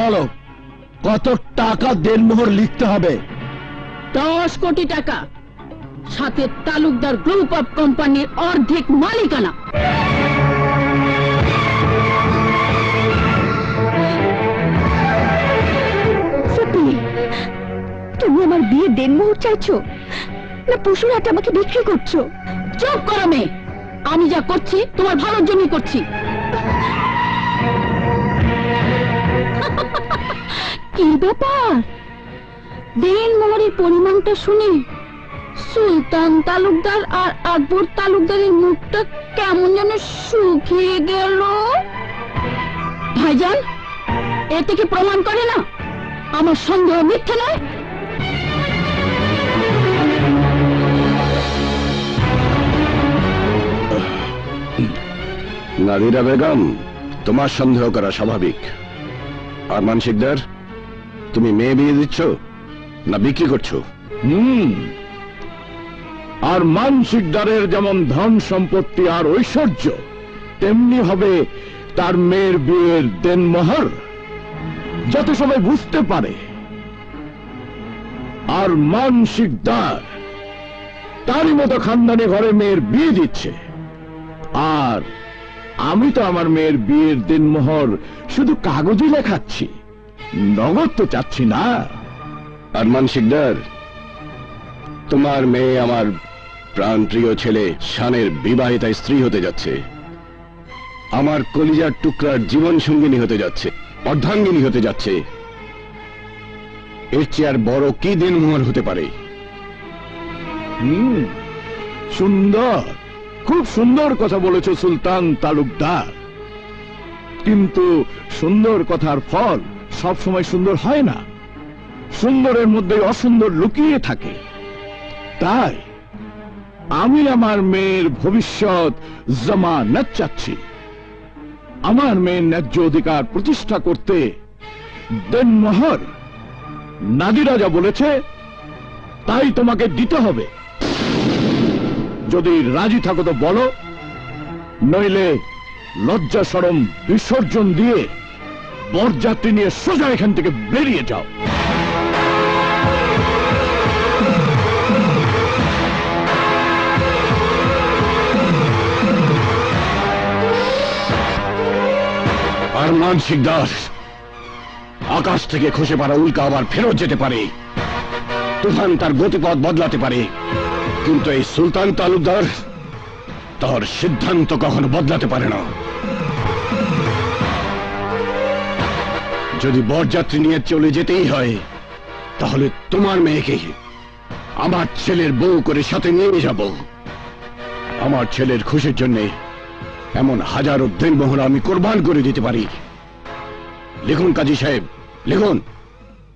বলো কত টাকা দেনমোহর লিখতে হবে? দশ কোটি টাকা। সাথে তালুকদার গ্রুপ অফ কোম্পানির অর্ধেক মালিকানা। তুমি আমার বিয়ে দেনমোহর চাইছো? না পশুর হাট আমাকে বিক্রি করছ? চুপ করো মেয়ে। আমি যা করছি তোমার ভালোর জন্যই করছি। কি ব্যাপার? দেন মোহরের পরিমাণটা শুনে। সুলতান তালুকদার আর আকবর তালুকদারের মুখটা কেমন যেন শুকিয়ে গেল। ভাইজান এতে কি প্রমাণ করে না, আমার সন্দেহ মিথ্যে নয়। নাদিরা বেগম, তোমার সন্দেহ করা স্বাভাবিক। আর মানসিকদার? তুমি মেয়ে বিয়ে দিচ্ছ না বিক্রি করছ? হুম। আর মানসিকদারের যেমন ধন সম্পত্তি আর ঐশ্বর্য তেমনি হবে তার মেয়ের বিয়ের দেনমোহর। যাতে সবাই বুঝতে পারে। আর মানসিকদার তারই মতো খানদানি ঘরে মেয়ের বিয়ে দিচ্ছে। আর আমি তো আমার মেয়ের বিয়ের দিন দিনমোহর শুধু কাগজে লেখাচ্ছি। নগদ তো চাচ্ছি না। আর মানসিকদার তোমার মেয়ে আমার প্রাণপ্রিয় ছেলে শানের বিবাহিতা স্ত্রী হতে যাচ্ছে। আমার কলিজার টুকরার জীবন সঙ্গিনী হতে যাচ্ছে অর্ধাঙ্গিনী হতে যাচ্ছে। এর চেয়ে আর বড় কি দিন মোহর হতে পারে? হুম সুন্দর খুব সুন্দর কথা বলেছ সুলতান তালুকদার। কিন্তু সুন্দর কথার ফল সব সময় সুন্দর হয় না। সুন্দরের মধ্যে অসুন্দর লুকিয়ে থাকে। তাই আমি আমার মেয়ের ভবিষ্যৎ জমানত চাচ্ছি। আমার মেয়ের ন্যায্য অধিকার প্রতিষ্ঠা করতে দেনমোহর নাদিরা যা বলেছে, তাই তোমাকে দিতে হবে। যদি রাজি থাকো তো বলো, নইলে লজ্জা সরম বিসর্জন দিয়ে বরযাত্রী নিয়ে সোজা এখান থেকে বেরিয়ে যাও। মানসিক দাস, আকাশ থেকে খসে পড়া উল্কা আবার ফেরত যেতে পারে। তুফান তার গতিপথ বদলাতে পারে। কিন্তু এই সুলতান তালুকদার তার সিদ্ধান্ত কখনো বদলাতে পারে না। যদি বরযাত্রী নিয়ে চলে যেতেই হয় তাহলে তোমার মেয়েকে আমার ছেলের বউ করে সাথে নিয়ে যাব। আমার ছেলের খুশির জন্যে এমন হাজারো দিনমোহর আমি কোরবান করে দিতে পারি। লিখুন কাজী সাহেব লিখুন।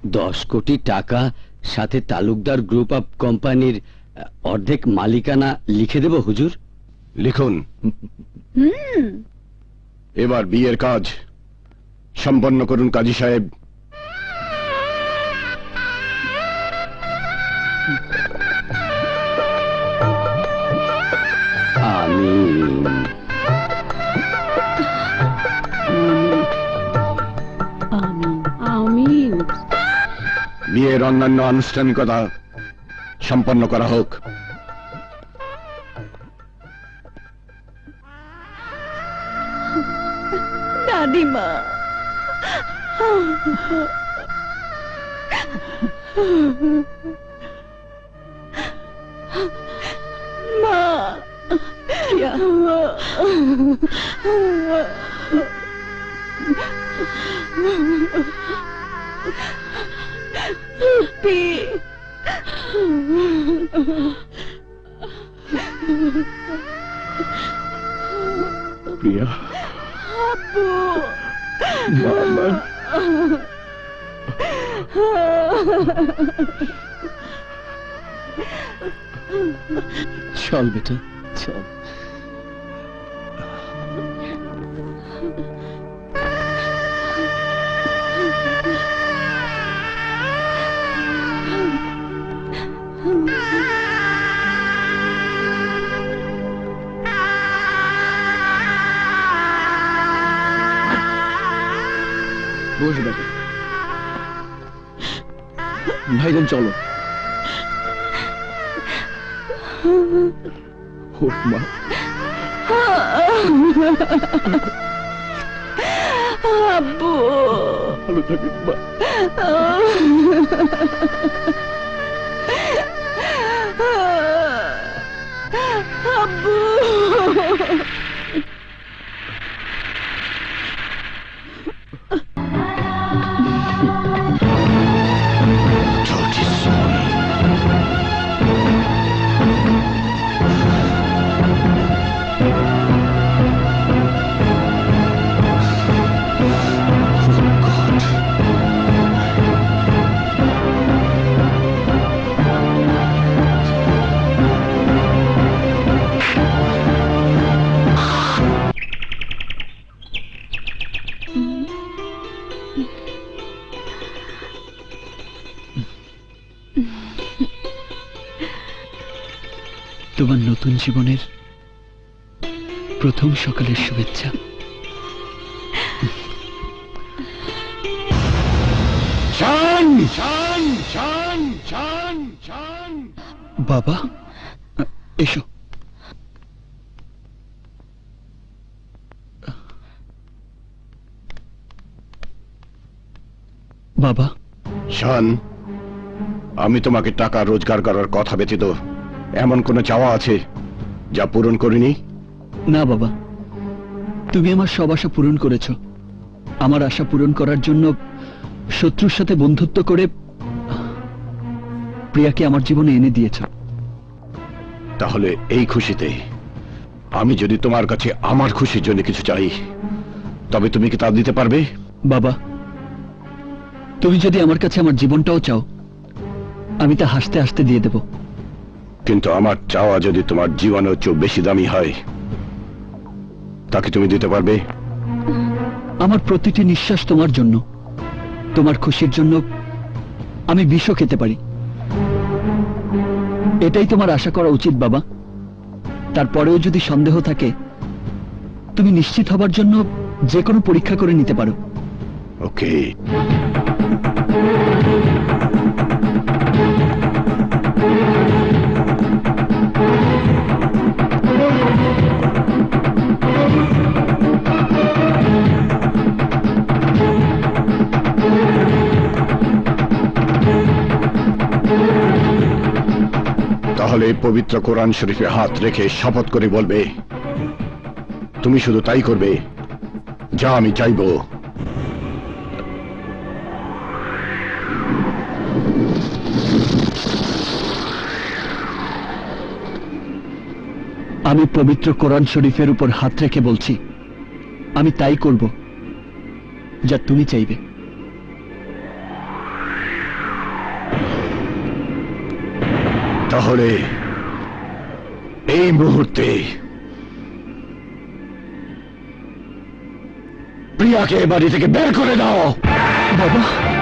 দশ কোটি টাকা সাথে তালুকদার গ্রুপ অফ কোম্পানির অর্ধেক মালিকানা লিখে দেব হুজুর? লিখুন। এবার বিয়ের কাজ সম্পন্ন করুন কাজী সাহেব। আমি বিয়ের অন্যান্য আনুষ্ঠানিকতা সম্পন্ন করা হোক। দাদিমা মা Rupi. প্রিয়া Abu. বাবা চল বেটা চল। বস বেটা ভাইজান চলো। মা। আব্বু। ভালো থাকিস মা। আব্বু। তোমার নতুন জীবনের প্রথম সকালের শুভেচ্ছা। বাবা এসো। বাবা। শান আমি তোমাকে টাকা রোজগার করার কথা ব্যতীত এমন কোনো চাওয়া আছে যা পূরণ করিনি? না বাবা। তুমি আমার সব আশা পূরণ করেছ। আমার আশা পূরণ করার জন্য শত্রুর সাথে বন্ধুত্ব করে প্রিয়াকে আমার জীবনে এনে দিয়েছ। তাহলে এই খুশিতে আমি যদি তোমার কাছে আমার খুশির জন্য কিছু চাই তবে তুমি কি তা দিতে পারবে? বাবা তুমি যদি আমার কাছে আমার জীবনটাও চাও আমি তা হাসতে হাসতে দিয়ে দেব। কিন্তু আমার চাওয়া যদি তোমার জীবনের চেয়েও বেশি দামি হয় তাকে তুমি দিতে পারবে? আমার প্রতিটি নিঃশ্বাস তোমার জন্য। তোমার খুশির জন্য আমি বিষও খেতে পারি। এটাই তোমার আশা করা উচিত বাবা। তারপরেও যদি সন্দেহ থাকে তুমি নিশ্চিত হবার জন্য যে কোনো পরীক্ষা করে নিতে পারো। ওকে। তাহলে পবিত্র কোরআন শরীফে হাত রেখে শপথ করে বলবে তুমি শুধু তাই করবে যা আমি চাইব। আমি পবিত্র কোরআন শরীফের উপর হাত রেখে বলছি আমি তাই করব যা তুমি চাইবে। তাহলে এই মুহূর্তে প্রিয়াকে বাড়ি থেকে বের করে দাও। বাবা।